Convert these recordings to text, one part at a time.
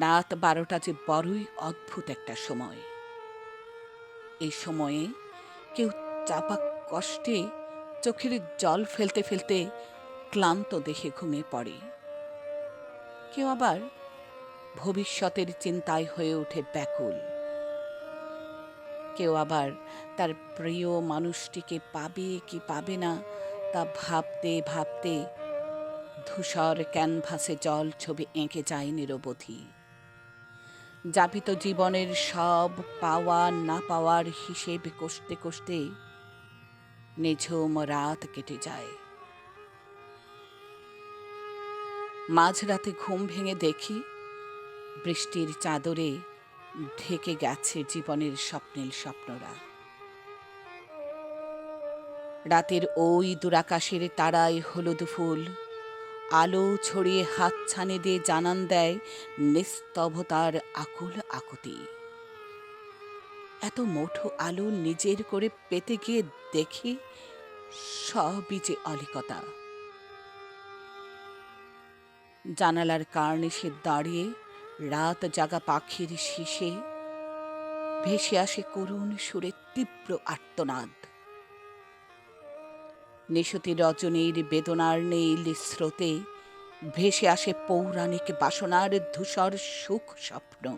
রাত বারোটা যে বড়ই অদ্ভুত একটা সময়। এই সময়ে কেউ চাপা কষ্টে চোখের জল ফেলতে ফেলতে ক্লান্ত দেহে ঘুমিয়ে পড়ে। কেউ আবার ভবিষ্যতের চিন্তায় হয়ে ওঠে ব্যাকুল। কেউ আবার তার প্রিয় মানুষটিকে পাবে কি পাবে না তা ভাবতে ভাবতে ধূসর ক্যানভাসে জল ছবি এঁকে যায় নিরবধি। যাপিত জীবনের সব পাওয়া না পাওয়ার হিসেব কষতে কষতে নিঝুম রাত কেটে যায়। মাঝরাতে ঘুম ভেঙে দেখি বৃষ্টির চাদরে ঢেকে গেছে জীবনের স্বপ্নের স্বপ্নরা। রাতের ওই দুরাকাশের তারায় হলুদ ফুল আলো ছড়িয়ে হাত ছানে দিয়ে জানান দেয় নিস্তভতার আকুল আকুতি। এত মোটো আলো নিজের করে পেতে গিয়ে দেখি সবই যে অলিকতা। জানালার কার্নিশে দাঁড়িয়ে রাত জাগা পাখির শীষে ভেসে আসে করুণ সুরে তীব্র আর্তনাদ। নিশতি রজনীর বেদনার নীল স্রোতে ভেসে আসে পৌরাণিক বাসনার ধূসর সুখ স্বপ্ন।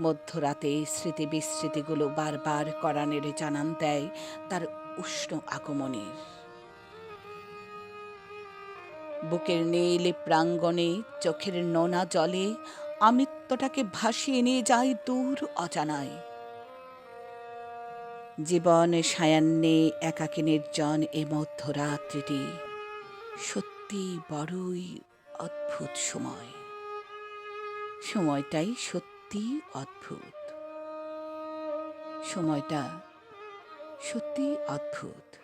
মধ্যরাতে স্মৃতি বিস্মৃতিগুলো বারবার করানের জানান দেয় তার উষ্ণ আগমনের। বুকের নীল প্রাঙ্গণে চোখের নোনা জলে আমিত্বটাকে ভাসিয়ে নিয়ে যায় দূর অজানায়। জীবন সায়ান্নে একাকী নির্জন এ মধ্যরাত্রিটি সত্যি বড়ই অদ্ভুত সময়। সময়টাই সত্যি অদ্ভুত। সময়টা সত্যি অদ্ভুত।